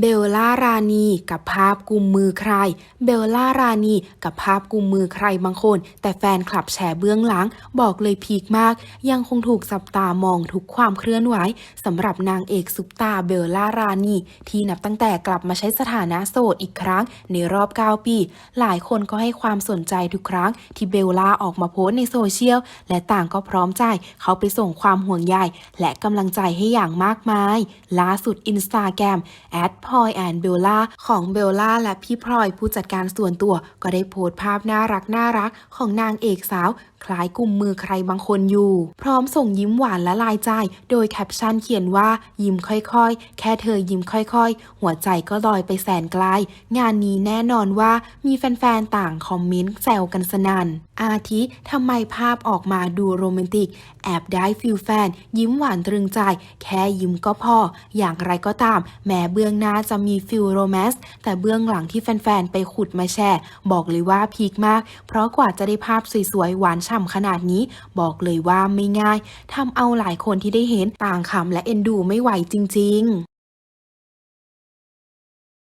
เบลล่ารานีกับภาพกุมมือใคร เบลล่ารานีกับภาพกุมมือใครบางคน แต่แฟนคลับแชร์เบื้องหลัง บอกเลยพีคมาก ยังคงถูกสับตามองทุกความเคลื่อนไหวสำหรับนางเอกซุปตาเบลล่ารานีที่นับตั้งแต่กลับมาใช้สถานะโสดอีกครั้งในรอบ 9 ปี หลายคนก็ให้ความสนใจทุกครั้งที่เบลล่าออกมาโพสในโซเชียลและต่างก็พร้อมใจเขาไปส่งความห่วงใยและกำลังใจให้อย่างมากมายล่าสุดอินสตาแกรมแอดพลอยแอนเบลล่าของเบลล่าและพี่พลอยผู้จัดการส่วนตัวก็ได้โพสต์ภาพน่ารักน่ารักของนางเอกสาว คล้ายกลุ่มมือใครบางคนอยู่ พร้อมส่งยิ้มหวานและลายใจ โดยแคปชั่นเขียนว่ายิ้มค่อยๆ แค่เธอยิ้มค่อยๆ หัวใจก็ลอยไปแสนไกล งานนี้แน่นอนว่ามีแฟนๆ ต่างคอมเมนต์แซวกันสนัน่น อาทิทำไมภาพออกมาดูโรแมนติก แอบได้ฟิลแฟน ยิ้มหวานตรึงใจ แค่ยิ้มก็พอ อย่างไรก็ตาม แม้เบื้องหน้าจะมีฟิลโรแมนต์แต่เบื้องหลังที่แฟนๆ ไปขุดมาแชร์ บอกเลยว่าพีคมาก เพราะกว่าจะได้ภาพสวยๆ หวานฉ่ำขนาดนี้ บอกเลยว่าไม่ง่ายทำเอาหลายคนที่ได้เห็นต่างขำและเอ็นดูไม่ไหวจริง ๆ